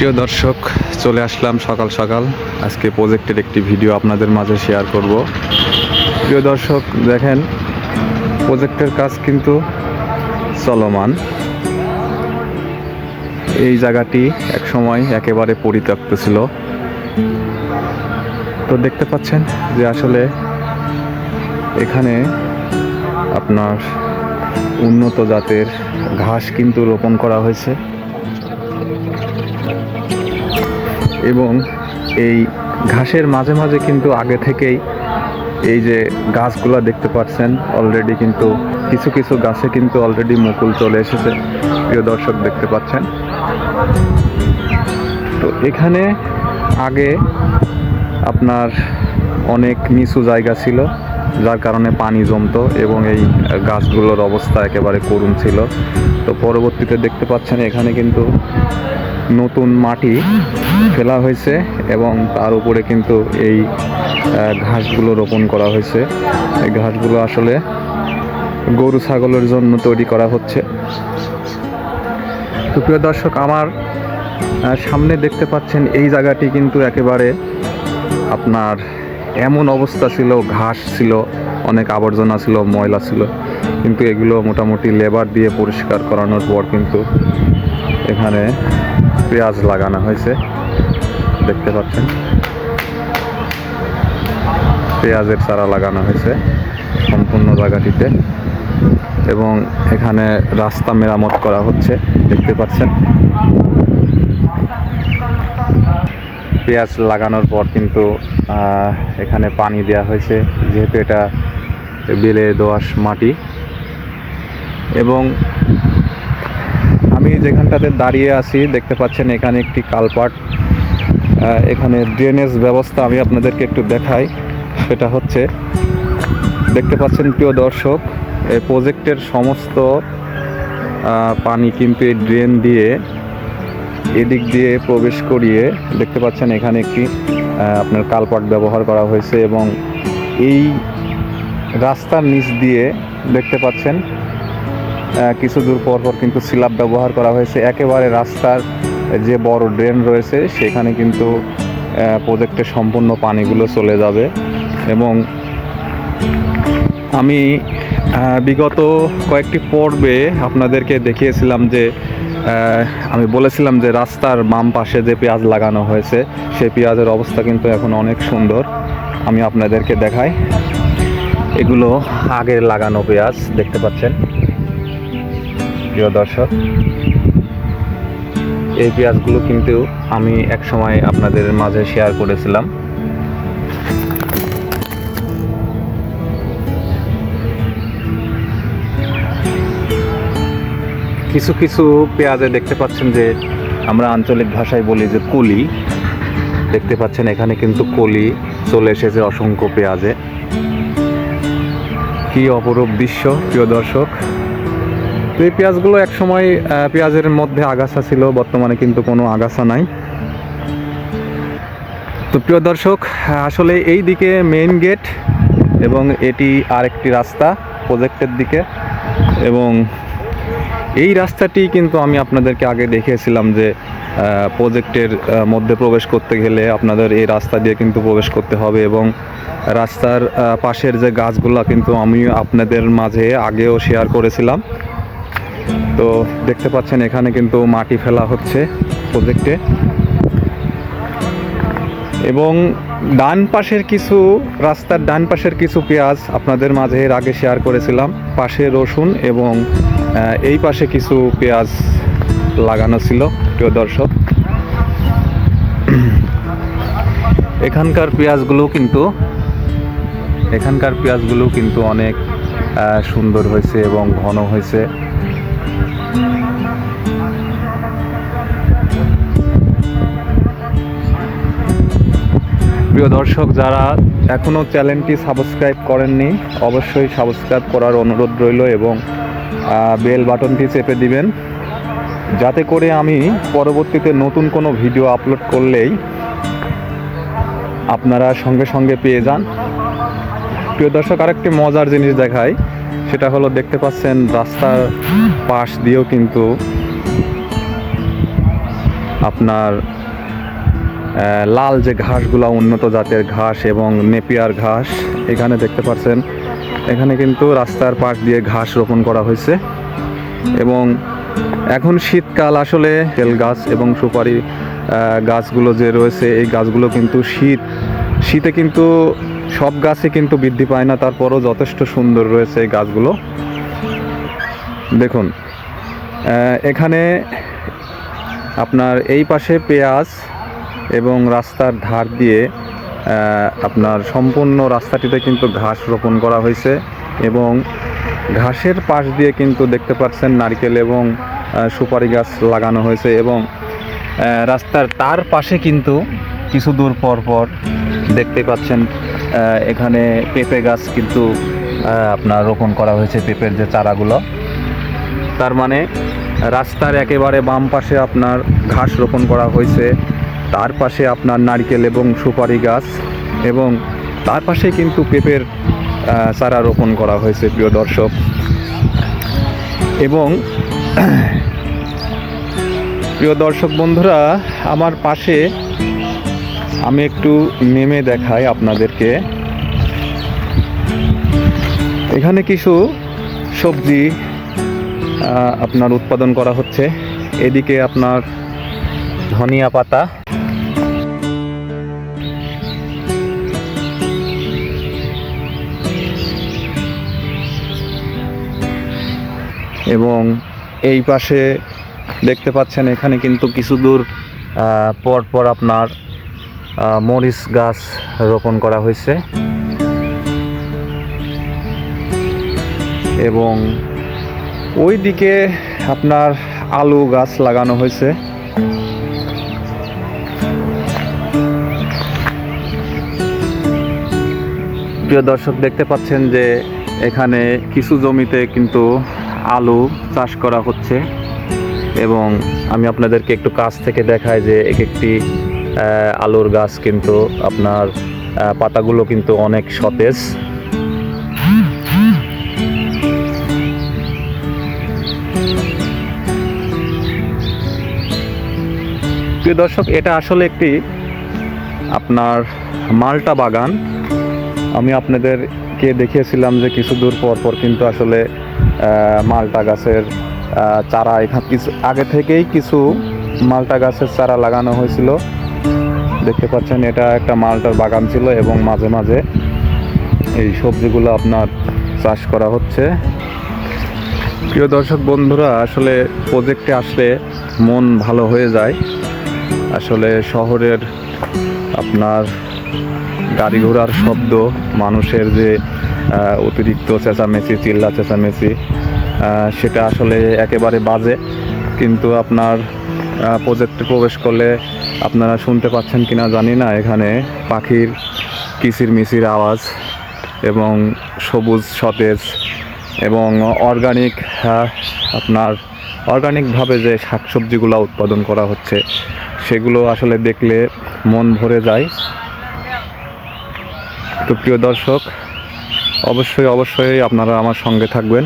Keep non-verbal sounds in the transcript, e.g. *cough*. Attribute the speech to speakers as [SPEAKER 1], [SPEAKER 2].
[SPEAKER 1] প্রিয় দর্শক, চলে আসলাম সকাল সকাল। আজকে প্রজেক্টের একটি ভিডিও আপনাদের মাঝে শেয়ার করব। প্রিয় দর্শক, দেখেন প্রজেক্টের কাজ কিন্তু চলমান। এই জায়গাটি এক সময় একেবারে পরিত্যক্ত ছিল। তো দেখতে পাচ্ছেন যে আসলে এখানে আপনার উন্নত জাতের ঘাস কিন্তু রোপণ করা হয়েছে। এবং এই ঘাসের মাঝে মাঝে কিন্তু আগে থেকেই এই যে গাছগুলো দেখতে পাচ্ছেন অলরেডি কিন্তু কিছু কিছু গাছে কিন্তু অলরেডি মুকুল চলে এসেছে, প্রিয় দর্শক দেখতে পাচ্ছেন। তো এখানে আগে আপনার অনেক নিচু জায়গা ছিল, যার কারণে পানি জমতো এবং এই গাছগুলোর অবস্থা একেবারে করুণ ছিল। তো পরবর্তীতে দেখতে পাচ্ছেন এখানে কিন্তু নতুন মাটি ফেলা হয়েছে এবং তার উপরে কিন্তু এই ঘাসগুলো রোপণ করা হয়েছে। এই ঘাসগুলো আসলে গরু ছাগলের জন্য তৈরি করা হচ্ছে। তো প্রিয় দর্শক, আমার সামনে দেখতে পাচ্ছেন এই জায়গাটি কিন্তু একেবারে আপনার এমন অবস্থা ছিল, ঘাস ছিল, অনেক আবর্জনা ছিল, ময়লা ছিল। কিন্তু এগুলো মোটামুটি লেবার দিয়ে পরিষ্কার করানোর পর কিন্তু এখানে পেঁয়াজ লাগানো হয়েছে। দেখতে পাচ্ছেন। পেঁয়াজের চারা লাগানো হয়েছে সম্পূর্ণ জায়গাটিতে। এবং এখানে রাস্তা মেরামত করা হচ্ছে, দেখতে পাচ্ছেন। পেঁয়াজ লাগানোর পর কিন্তু এখানে পানি দেওয়া হয়েছে, যেহেতু এটা বেলে দোআঁশ মাটি। এবং আমি যেখানটাতে দাঁড়িয়ে আছি, দেখতে পাচ্ছেন এখানে একটি কালপাট। এখানে ড্রেনেজ ব্যবস্থা আমি আপনাদেরকে একটু দেখাই। সেটা হচ্ছে, দেখতে পাচ্ছেন প্রিয় দর্শক, এই প্রজেক্টের সমস্ত পানি কিন্তু ড্রেন দিয়ে এদিক দিয়ে প্রবেশ করিয়ে দেখতে পাচ্ছেন এখানে একটি আপনার কালপাট ব্যবহার করা হয়েছে এবং এই রাস্তার নিচ দিয়ে দেখতে পাচ্ছেন কিছু দূর পর পর কিন্তু সিলাপ ব্যবহার করা হয়েছে। একেবারে রাস্তার যে বড় ড্রেন রয়েছে, সেখানে কিন্তু প্রজেক্টের সম্পূর্ণ পানিগুলো চলে যাবে। এবং আমি বিগত কয়েকটি পর্বে আপনাদেরকে দেখিয়েছিলাম যে আমি বলেছিলাম যে রাস্তার বাম পাশে যে পেঁয়াজ লাগানো হয়েছে সেই পেঁয়াজের অবস্থা কিন্তু এখন অনেক সুন্দর। আমি আপনাদেরকে দেখাই। এগুলো আগের লাগানো পেঁয়াজ, দেখতে পাচ্ছেন। প্রিয় দর্শক, এই পেঁয়াজগুলো কিন্তু আমি এক সময় আপনাদের মাঝে শেয়ার করেছিলাম। কিছু কিছু পেঁয়াজে দেখতে পাচ্ছেন যে আমরা আঞ্চলিক ভাষায় বলি যে কলি। দেখতে পাচ্ছেন এখানে কিন্তু কলি চলে এসেছে অসংখ্য পেঁয়াজে। কি অপরূপ দৃশ্য, প্রিয় দর্শক। তো এই পেঁয়াজগুলো একসময় পেঁয়াজের মধ্যে আগাছা ছিল, বর্তমানে কিন্তু কোনো আগাছা নাই। তো প্রিয় দর্শক, আসলে এই দিকে মেইন গেট এবং এটি আরেকটি রাস্তা প্রজেক্টের দিকে। এবং এই রাস্তাটি কিন্তু আমি আপনাদেরকে আগে দেখিয়েছিলাম যে প্রজেক্টের মধ্যে প্রবেশ করতে গেলে আপনাদের এই রাস্তা দিয়ে কিন্তু প্রবেশ করতে হবে এবং রাস্তার পাশের যে গাছগুলো কিন্তু আমি আপনাদের মাঝে আগেও শেয়ার করেছিলাম। তো দেখতে পাচ্ছেন এখানে কিন্তু মাটি ফেলা হচ্ছে প্রজেক্টে এবং ডান পাশের কিছু, রাস্তার ডান পাশের কিছু পেঁয়াজ আপনাদের মাঝে এর আগে শেয়ার করেছিলাম। পাশে রসুন এবং এই পাশে কিছু পেঁয়াজ লাগানো ছিল, প্রিয় দর্শক। এখানকার পেঁয়াজগুলো কিন্তু, এখানকার পেঁয়াজগুলো কিন্তু অনেক সুন্দর হয়েছে এবং ঘন হয়েছে। প্রিয় দর্শক, যারা এখনও চ্যানেলটি সাবস্ক্রাইব করেননি, অবশ্যই সাবস্ক্রাইব করার অনুরোধ রইল এবং বেল বাটনটি চেপে দিবেন। যাতে করে আমি পরবর্তীতে নতুন কোনো ভিডিও আপলোড করলেই আপনারা সঙ্গে সঙ্গে পেয়ে যান। প্রিয় দর্শক, আরেকটি মজার জিনিস দেখাই, সেটা হলো দেখতে পাচ্ছেন রাস্তার পাশ দিয়েও কিন্তু আপনার লাল যে ঘাসগুলো, উন্নত জাতের ঘাস এবং নেপিয়ার ঘাস, এখানে দেখতে পাচ্ছেন। এখানে কিন্তু রাস্তার পাশ দিয়ে ঘাস রোপণ করা হয়েছে। এবং এখন শীতকাল আসলে তেল গাছ এবং সুপারি গাছগুলো যে রয়েছে, এই গাছগুলো কিন্তু শীত। শীতে কিন্তু সব গাছে কিন্তু বৃদ্ধি পায় না, তারপরও যথেষ্ট সুন্দর রয়েছে এই গাছগুলো। দেখুন এখানে আপনার এই পাশে পেঁয়াজ এবং রাস্তার ধার দিয়ে আপনার সম্পূর্ণ রাস্তাটিতে কিন্তু ঘাস রোপণ করা হয়েছে এবং ঘাসের পাশ দিয়ে কিন্তু দেখতে পাচ্ছেন নারকেল এবং সুপারি গাছ লাগানো হয়েছে এবং রাস্তার তার পাশে কিন্তু কিছু দূর পর পর দেখতে পাচ্ছেন এখানে পেঁপে গাছ কিন্তু আপনার রোপণ করা হয়েছে পেঁপের যে চারাগুলো। তার মানে রাস্তার একেবারে বাম পাশে আপনার ঘাস রোপণ করা হয়েছে। তার পাশে আপনার নারকেল এবং সুপারি গাছ এবং তার পাশে কিন্তু পেঁপের চারা রোপণ করা হয়েছে, প্রিয় দর্শক। এবং *clears throat* প্রিয় দর্শক বন্ধুরা, আমার পাশে আমি একটু নেমে দেখাই আপনাদেরকে। এখানে কিছু সবজি আপনার উৎপাদন করা হচ্ছে। এদিকে আপনার ধনিয়া পাতা এবং এই পাশে দেখতে পাচ্ছেন এখানে কিন্তু কিছু দূর পর পর আপনার মরিচ গাছ রোপণ করা হয়েছে। এবং ওই দিকে আপনার আলু গাছ লাগানো হয়েছে। প্রিয় দর্শক, দেখতে পাচ্ছেন যে এখানে কিছু জমিতে কিন্তু আলু চাষ করা হচ্ছে এবং আমি আপনাদেরকে একটু কাছ থেকে দেখাই যে এক একটি আলুর গাছ কিন্তু আপনার পাতাগুলো কিন্তু অনেক সতেজ। দর্শক, এটা আসলে একটি আপনার মালটা বাগান। আমি আপনাদেরকে দেখিয়েছিলাম যে কিছু দূর পর পর কিন্তু আসলে মালটা গাছের চারা এখান কিছু, আগে থেকেই কিছু মালটা গাছের চারা লাগানো হয়েছিল। দেখতে পাচ্ছেন এটা একটা মালটার বাগান ছিল এবং মাঝে মাঝে এই সবজিগুলো আপনার চাষ করা হচ্ছে। প্রিয় দর্শক বন্ধুরা, আসলে প্রজেক্টে আসলে মন ভালো হয়ে যায়। আসলে শহরের আপনার গাড়ি ঘোড়ার শব্দ, মানুষের যে অতিরিক্ত চেঁচামেচি, চিল্লা চেঁচামেচি সেটা আসলে একেবারে বাজে। কিন্তু আপনার প্রজেক্টে প্রবেশ করলে আপনারা শুনতে পাচ্ছেন কিনা জানি না। এখানে পাখির কিচির মিচির আওয়াজ এবং সবুজ সতেজ এবং অর্গানিক আপনার অর্গানিকভাবে যে শাকসবজিগুলো উৎপাদন করা হচ্ছে, সেগুলো আসলে দেখলে মন ভরে যায়। তো প্রিয় দর্শক অবশ্যই অবশ্যই আপনারা আমার সঙ্গে থাকবেন।